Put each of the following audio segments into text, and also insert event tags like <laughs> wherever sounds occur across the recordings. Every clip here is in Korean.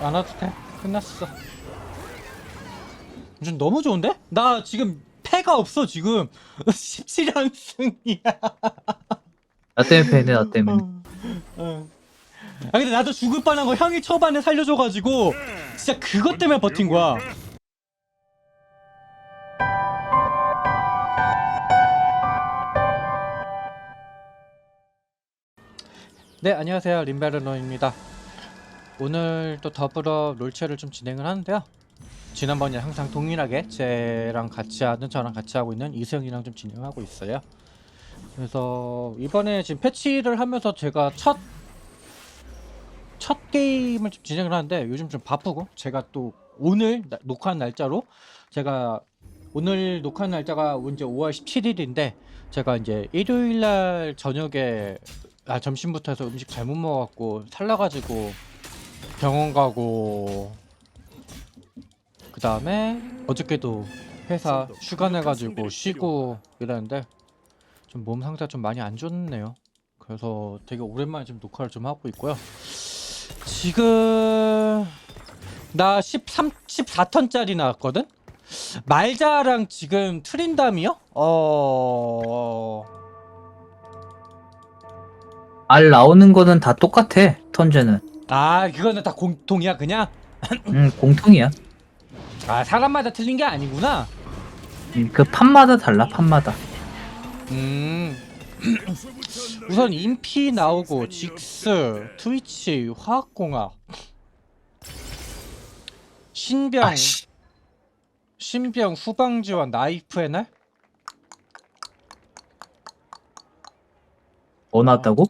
안 와도 돼. 끝났어. 좀 너무 좋은데? 나 지금 패가 없어 지금 <laughs> 17연승이야. 나 때문에 패네 나 때문에 응. 아 근데 나도 죽을 뻔한 거 형이 초반에 살려줘가지고 진짜 그것 때문에 버틴 거야. 네 안녕하세요 림베르노입니다. 오늘 또 더불어 롤체를 좀 진행을 하는데요. 지난번에 항상 동일하게 쟤랑 같이 하는 저랑 같이 하고 있는 이승이랑 좀 진행하고 있어요. 그래서 이번에 지금 패치를 하면서 제가 첫 첫 게임을 좀 진행을 하는데 요즘 좀 바쁘고 제가 또 오늘 나- 녹화한 날짜로 제가 오늘 녹화한 날짜가 이제 5월 17일인데 제가 이제 일요일 날 저녁에 아 점심부터 해서 음식 잘못 먹어갖고 살라가지고 병원 가고 그 다음에 어저께도 회사 휴가 내가지고 쉬고 이랬는데 좀 몸 상태가 좀 많이 안 좋네요. 그래서 되게 오랜만에 좀 녹화를 좀 하고 있고요. 지금 나 13, 14턴짜리 나왔거든? 말자랑 지금 트린담이요? 어... 알 나오는 거는 다 똑같아 턴제는 아 그거는 다 공통이야 그냥? <laughs> 음 공통이야. 아 사람마다 틀린 게 아니구나. 음, 그 판마다 달라 판마다. 음. <clears throat> 우선 인피 나오고 직스 트위치 화학공학 신병 아씨. 신병 후방 지원 나이프의 날 뭐 나왔다고?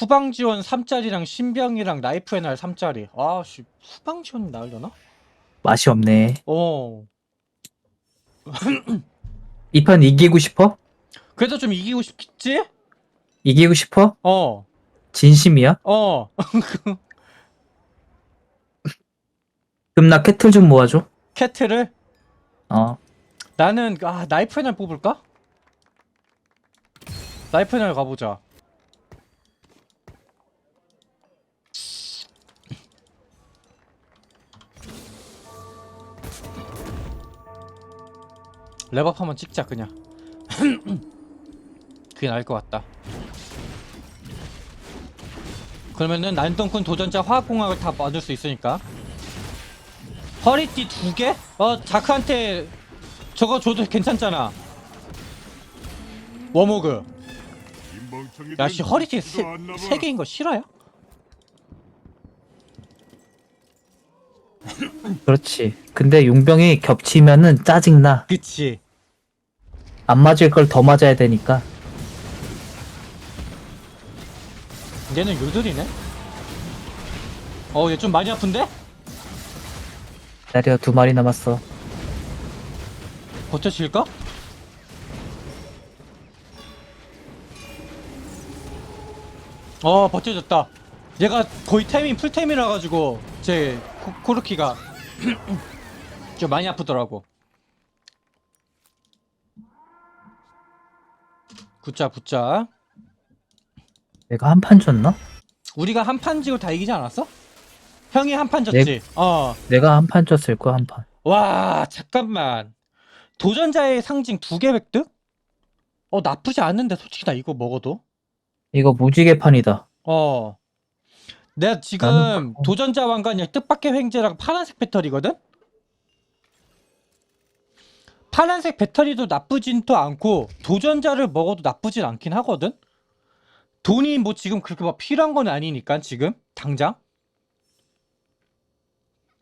후방 지원 3짜리랑 신병이랑 나이프의 날 3짜리 아씨 후방 지원이 나으려나? 맛이 없네 어 <clears throat> 이 판 이기고 싶어? 그래도 좀 이기고 싶겠지? 이기고 싶어? 어 진심이야? 어. <laughs> 그럼 나 캐틀 좀 모아줘 캐트를 어 나는 아 나이프의 날 뽑을까? 나이프의 날 가보자 랩업 한번 찍자 그냥. <clears throat> 그게 나을 것 같다. 그러면은 난동꾼 도전자 화학공학을 다 맞을 수 있으니까. 허리띠 두 개? 어 자크한테 저거 줘도 괜찮잖아. 워모그. 야씨 허리띠 세, 세 개인 거 싫어요? 그렇지. 근데 용병이 겹치면은 짜증나. 그치. 안 맞을 걸 더 맞아야 되니까. 얘는 요들이네? 어 얘 좀 많이 아픈데? 기다려 두 마리 남았어. 버텨질까? 어 버텨졌다. 얘가 거의 템이 풀템이라 가지고 제 코, 코르키가 <coughs> 좀 많이 아프더라고 굿자 굿자 내가 한판 줬나? 우리가 한 판 지고 다 이기지 않았어? 형이 한 판 졌지? 어. 내가 한판 줬을 거야 한 판 와, 잠깐만. 도전자의 상징 두 개 획득? 어, 나쁘지 않은데, 솔직히 나 이거 먹어도. 이거 무지개판이다 어. 내가 지금 나는 그거- 도전자 왕관이 뜻밖의 횡재랑 파란색 배터리거든? 파란색 배터리도 나쁘진 또 않고, 도전자를 먹어도 나쁘진 않긴 하거든? 돈이 뭐 지금 그렇게 막 필요한 건 아니니까, 지금? 당장?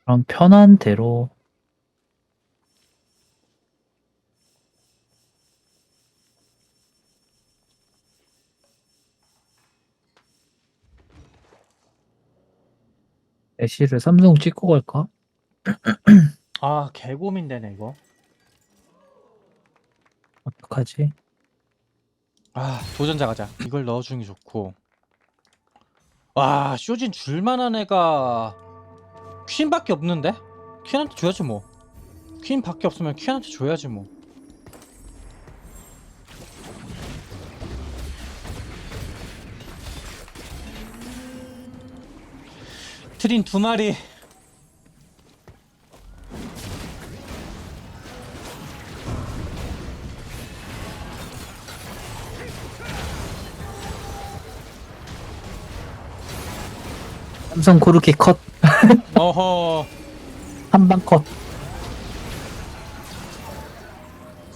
그럼 편한 대로 애쉬를 삼성 찍고 갈까? <clears throat> 아, 개고민되네, 이거. 어떡하지? 아 도전자 가자 이걸 넣어주는 게 좋고 와 쇼진 줄만한 애가 퀸밖에 없는데? 퀸한테 줘야지 뭐 퀸밖에 없으면 퀸한테 줘야지 뭐 스린 두 마리. 삼성 고르키 컷. <laughs> 어허. 한방 컷.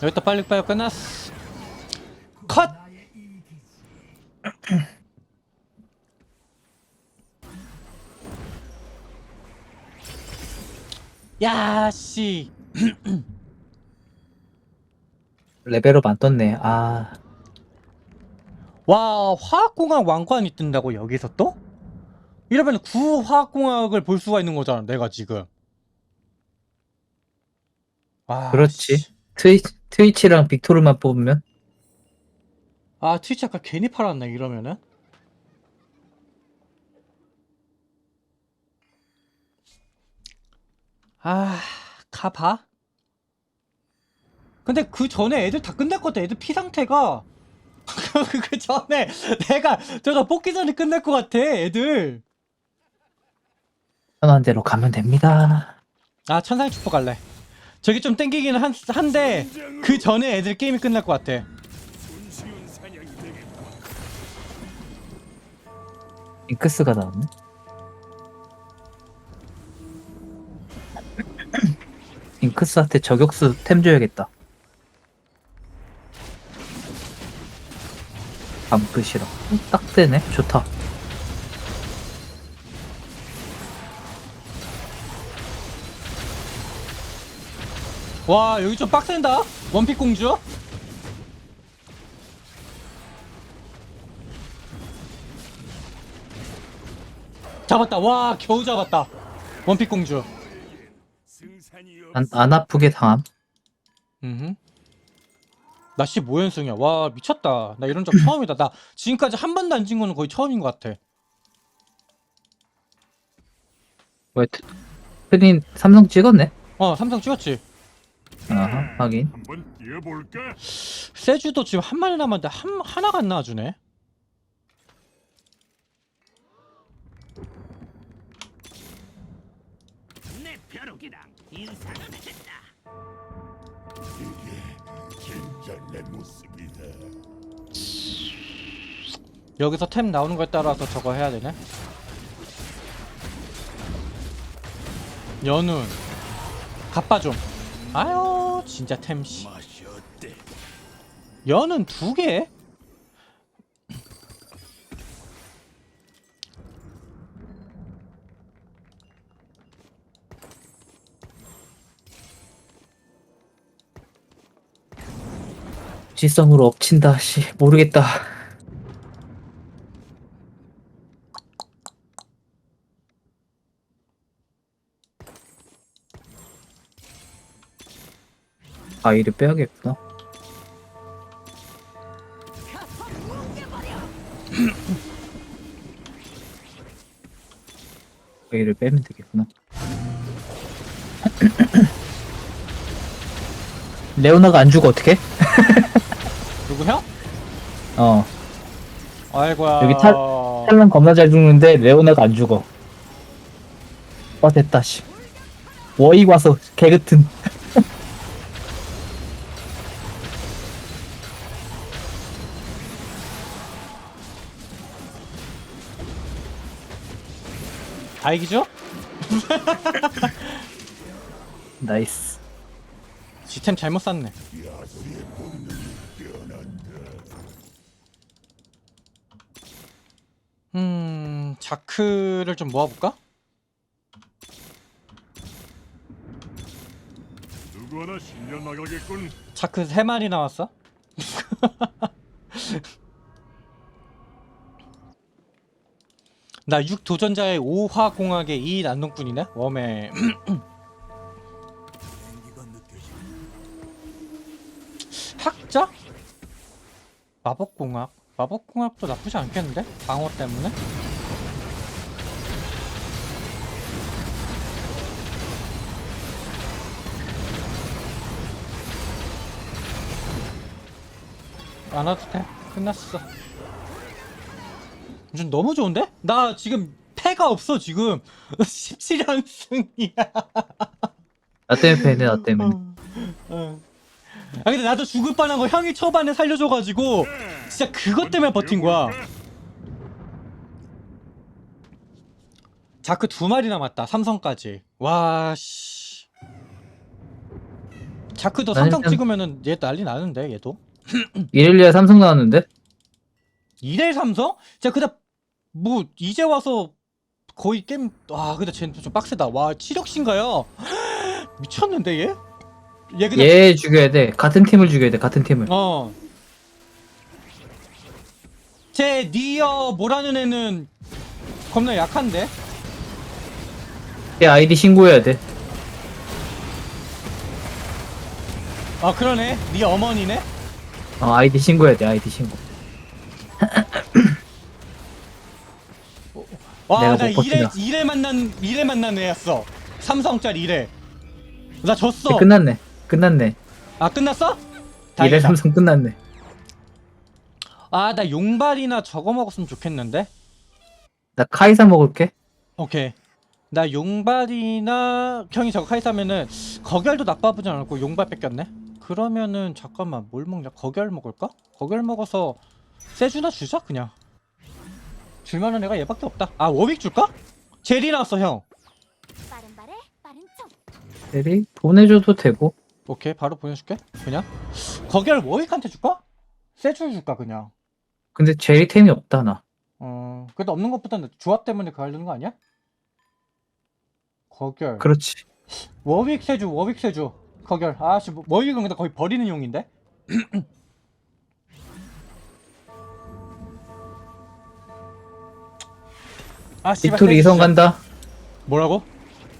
여기다 빨리빨리 끝났어. 컷! 야씨 <clears throat> 레벨업 안 떴네. 아, 와 화학공학 왕관이 뜬다고 여기서 또? 이러면 구 화학공학을 볼 수가 있는 거잖아 내가 지금 와, 그렇지. 씨. 트위, 트위치랑 빅토르만 뽑으면 아 트위치 아까 괜히 팔았네 이러면은 아 가봐. 근데 그 전에 애들 다 끝날 것 같아. 애들 피 상태가. <laughs> 그 전에 내가 제가 뽑기 전에 끝날 것 같아 애들. 편한 대로 가면 됩니다. 아 천상의 축복 갈래. 저기 좀 땡기기는 한, 한데 그 전에 애들 게임이 끝날 것 같아. 잉크스가 나왔네. 잉크스한테 저격수 템 줘야겠다. 밤끝이라. 딱 되네. 좋다. 와 여기 좀 빡센다 원픽 공주 잡았다 와 겨우 잡았다 원픽 공주 안, 안 아프게 당함. 음. 나씨 모연승이야 와 미쳤다 나 이런 적 처음이다 나 지금까지 한 번도 안 진 거는 거의 처음인 것 같아 왜, 트, 트린 삼성 찍었네? 어 삼성 찍었지 아하, 확인. 한번 뛰어볼까? 세주도 지금 한 마리 남았는데 한, 하나가 안 나와주네 내 벼룩이랑 인사는 했다. 진짜 내 모습이다. 여기서 템 나오는 거에 따라서 저거 해야 되네. 연운, 갑바 좀. 아유, 진짜 템 씨. 맛이 어때? 연은 두 개? 지성으로 엎친다. 씨, 모르겠다. 아 이를 빼야겠구나. <clears throat> 아이를 빼면 되겠구나. <clears throat> 레오나가 안 죽어 어떻게? <laughs> 어. 아이고야. 여기 탈- 탈론 겁나 잘 죽는데 레오나가 안 죽어. 와 됐다 씨. 워익 와서 개그튼. <laughs> 다 이기죠? <laughs> 나이스. 지템 잘못 샀네. 음, 자크를 좀 모아볼까? 누구 하나 실려 나가겠군. 자크 세 마리 나왔어? <laughs> 나 6 도전자의 5화 공학의 2 난동뿐이네? 웜에 <clears throat> 학자? 마법공학? 마법공학도 나쁘지 않겠는데? 방어 때문에? 안 와도 돼. 끝났어. 좀 너무 좋은데? 나 지금 패가 없어 지금 <laughs> 17연승이야. 나 때문에 패네 나 때문에. 어. 아 근데 나도 죽을 뻔한 거 형이 초반에 살려줘가지고 진짜 그것 때문에 버틴 거야. 자크 두 마리 남았다. 삼성까지. 와 씨. 자크도 나는 삼성 그냥- 찍으면은 얘 난리 나는데 얘도. 이렐리아 삼성 나왔는데? 이래 삼성? 제가 그다 뭐 이제 와서 거의 게임 아 근데 쟤는 좀 빡세다. 와 치력신가요? <gasps> 미쳤는데 얘? 얘 그냥 얘 죽여야 돼. 같은 팀을 죽여야 돼. 같은 팀을. 어. 제 니어 뭐라는 애는 겁나 약한데? 얘 아이디 신고해야 돼. 아 그러네. 니 어머니네. 어, 아이디 신고해야 돼. 아이디 신고. <coughs> 와 내가 나못 이래 버티나. 이래 만난 이래 만난 애였어. 삼성짜리 이래. 나 졌어. 네, 끝났네. 끝났네. 아 끝났어? 다행이다. 삼성 끝났네. 아나 용발이나 저거 먹었으면 좋겠는데. 나 카이사 먹을게. 오케이. 나 용발이나 형이 저거 카이사면은 거결도 나빠보지 않았고 용발 뺏겼네. 그러면은 잠깐만 뭘 먹냐? 거결 먹을까? 거결 먹어서 세주나 주자 그냥. 줄만한 애가 얘밖에 없다. 아 워윅 줄까? 제리 나왔어 형. 빠른 발에 빠른 총. 대리 보내줘도 되고. 오케이 바로 보내줄게. 그냥 거결 워윅한테 줄까? 세주 줄까 그냥. 근데 제리템이 없다 나. 어 그래도 없는 것보다는 조합 때문에 그거 하려는 거 아니야? 거결. 그렇지. 워윅 세주 워윅 세주 거결 아씨 뭐, 워윅은 근데 거의 버리는 용인데 <clears throat> 아 씨발 빅토리 이성 간다. 뭐라고?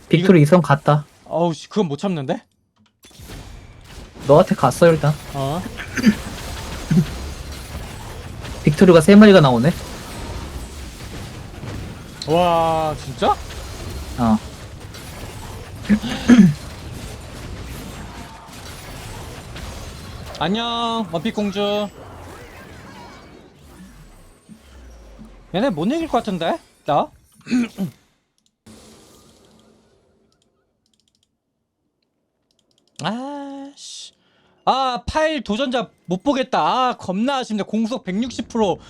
빅토리 이성 갔다. 어우 씨 그건 못 참는데 너한테 갔어 일단. 어 <clears throat> 빅토리가 세 마리가 나오네. 와 진짜? 어. <clears throat> 안녕 원픽 공주. 얘네 못 이길 것 같은데? 나? <clears throat> 아씨. 아 파일 도전자 못 보겠다. 아 겁나 아쉽네. 공속 160%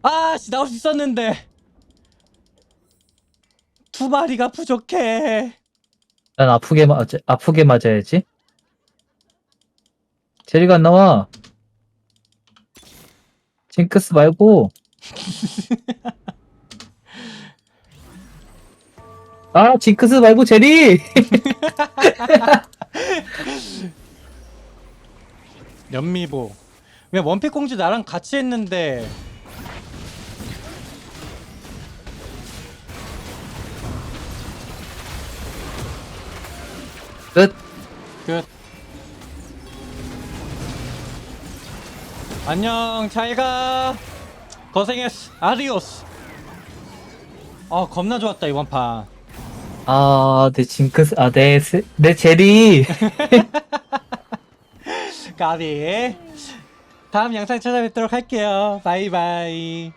아씨 나올 수 있었는데. 두 마리가 부족해. 난 아프게 맞아 아프게 맞아야지. 제리가 안 나와. 징크스 말고. <laughs> 아 징크스 말고 제리. <laughs> 연미보 왜 원픽 공주 나랑 같이 했는데 끝. 끝 안녕 잘가. 고생했어 아디오스. 아 겁나 좋았다 이번 판. 아 내 징크스 아내내 제리. <laughs> 까비. 다음 영상 찾아뵙도록 할게요. 바이바이